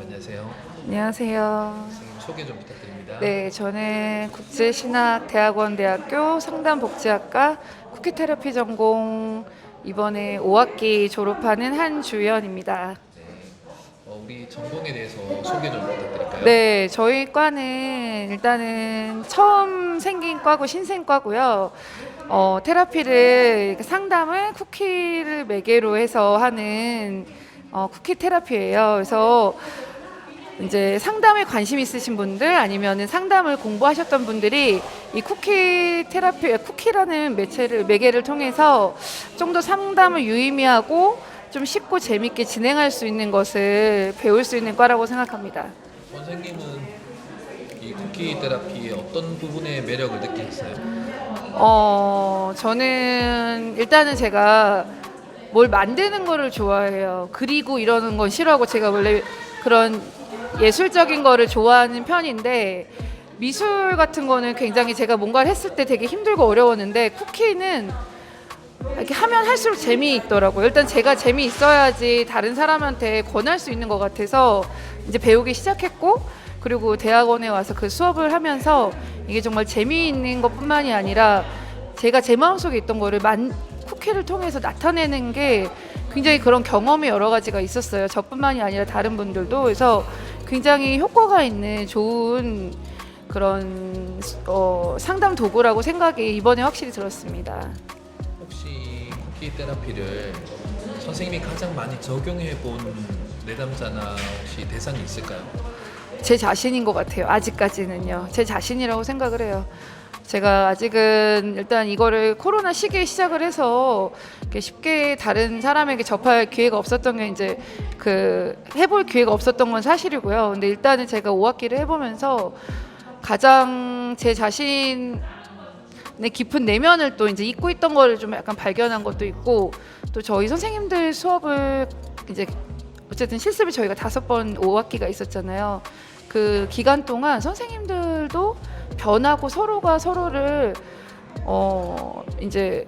안녕하세요. 안녕하세요. 선생님 소개 좀 부탁드립니다. 네, 저는 국제신학대학원 대학교 상담복지학과 쿠키테라피 전공 이번에 5학기 졸업하는 한주연입니다. 네. 어, 우리 전공에 대해서 소개 좀 부탁드릴까요? 네, 저희 과는 일단은 처음 생긴 과고 신생과고요. 어, 테라피를 상담을 쿠키를 매개로 해서 하는 어, 쿠키 테라피예요. 그래서 이제 상담에 관심 있으신 분들 아니면은 상담을 공부하셨던 분들이 이 쿠키 테라피 쿠키라는 매체를 매개를 통해서 좀 더 상담을 유의미하고 좀 쉽고 재밌게 진행할 수 있는 것을 배울 수 있는 과라고 생각합니다. 선생님은 이 쿠키 테라피의 어떤 부분에 매력을 느끼셨어요? 어, 저는 일단은 제가 뭘 만드는 거를 좋아해요. 그리고 이러는 건 싫어하고 제가 원래 그런 예술적인 거를 좋아하는 편인데 미술 같은 거는 굉장히 제가 뭔가를 했을 때 되게 힘들고 어려웠는데 쿠키는 이렇게 하면 할수록 재미있더라고요. 일단 제가 재미있어야지 다른 사람한테 권할 수 있는 것 같아서 이제 배우기 시작했고 그리고 대학원에 와서 그 수업을 하면서 이게 정말 재미있는 것뿐만이 아니라 제가 제 마음속에 있던 거를 만 쿠키를 통해서 나타내는 게 굉장히 그런 경험이 여러 가지가 있었어요. 저뿐만이 아니라 다른 분들도 그래서 굉장히 효과가 있는 좋은 그런 어, 상담 도구라고 생각이 이번에 확실히 들었습니다. 혹시 쿠키 테라피를 선생님이 가장 많이 적용해 본 내담자나 혹시 대상이 있을까요? 제 자신인 것 같아요. 아직까지는요. 제 자신이라고 생각을 해요. 제가 아직은 일단 이거를 코로나 시기에 시작을 해서 이렇게 쉽게 다른 사람에게 접할 기회가 없었던 게 이제 그 해볼 기회가 없었던 건 사실이고요. 근데 일단은 제가 5학기를 해보면서 가장 제 자신의 깊은 내면을 또 이제 잊고 있던 거를 좀 약간 발견한 것도 있고 또 저희 선생님들 수업을 이제 어쨌든 실습을 저희가 다섯 번 5학기가 있었잖아요. 그 기간 동안 선생님들도 변하고 서로가 서로를 어 이제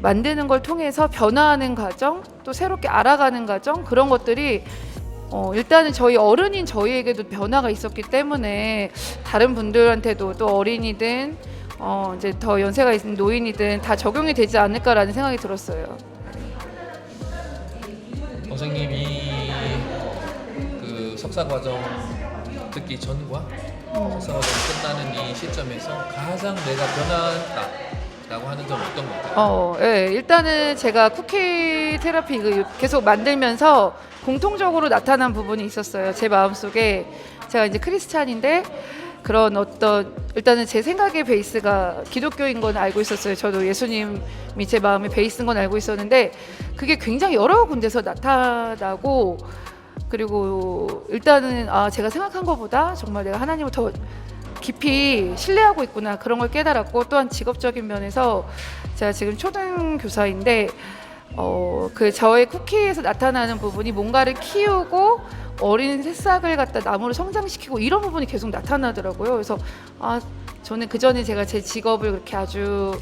만드는 걸 통해서 변화하는 과정, 또 새롭게 알아가는 과정 그런 것들이 어 일단은 저희 어른인 저희에게도 변화가 있었기 때문에 다른 분들한테도 또 어린이든 어 이제 더 연세가 있는 노인이든 다 적용이 되지 않을까라는 생각이 들었어요. 선생님이 그 석사 과정 듣기 전과 과정 끝나는 이 시점에서 가장 내가 변화했다라고 하는 점 어떤 것 같아요? 어, 예, 일단은 제가 쿠키 테라피 그 계속 만들면서 공통적으로 나타난 부분이 있었어요. 제 마음속에 제가 이제 크리스찬인데 그런 어떤 일단은 제 생각의 베이스가 기독교인 건 알고 있었어요. 저도 예수님이 제 마음의 베이스인 건 알고 있었는데 그게 굉장히 여러 군데서 나타나고 그리고 일단은 아 제가 생각한 것보다 정말 내가 하나님을 더 깊이 신뢰하고 있구나 그런 걸 깨달았고 또한 직업적인 면에서 제가 지금 초등 교사인데 어 그 저의 쿠키에서 나타나는 부분이 뭔가를 키우고 어린 새싹을 갖다 나무로 성장시키고 이런 부분이 계속 나타나더라고요. 그래서 아 저는 그 전에 제가 제 직업을 그렇게 아주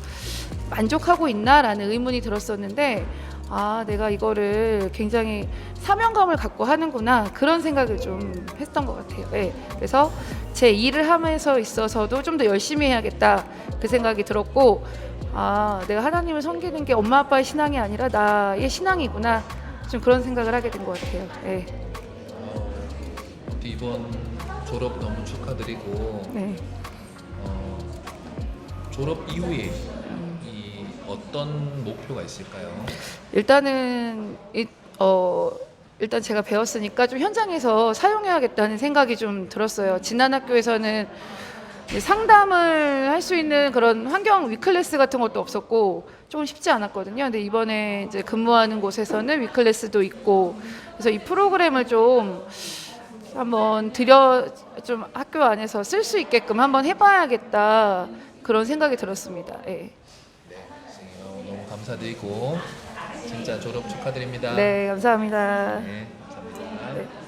만족하고 있나라는 의문이 들었었는데 아 내가 이거를 굉장히 사명감을 갖고 하는구나 그런 생각을 좀 했던 것 같아요. 네. 그래서 제 일을 하면서 있어서도 좀 더 열심히 해야겠다 그 생각이 들었고 아 내가 하나님을 섬기는 게 엄마 아빠의 신앙이 아니라 나의 신앙이구나 좀 그런 생각을 하게 된 것 같아요. 네. 어, 이번 졸업 너무 축하드리고 네. 어, 졸업 이후에 이 어떤 목표가 있을까요? 일단은 이, 어 일단 제가 배웠으니까 좀 현장에서 사용해야겠다는 생각이 좀 들었어요. 지난 학교에서는 상담을 할 수 있는 그런 환경 위클래스 같은 것도 없었고 조금 쉽지 않았거든요. 근데 이번에 이제 근무하는 곳에서는 위클래스도 있고 그래서 이 프로그램을 좀 한번 들여 좀 학교 안에서 쓸 수 있게끔 한번 해봐야겠다 그런 생각이 들었습니다. 예. 감사드리고 진짜 졸업 축하드립니다. 네, 감사합니다. 네, 감사합니다. 네.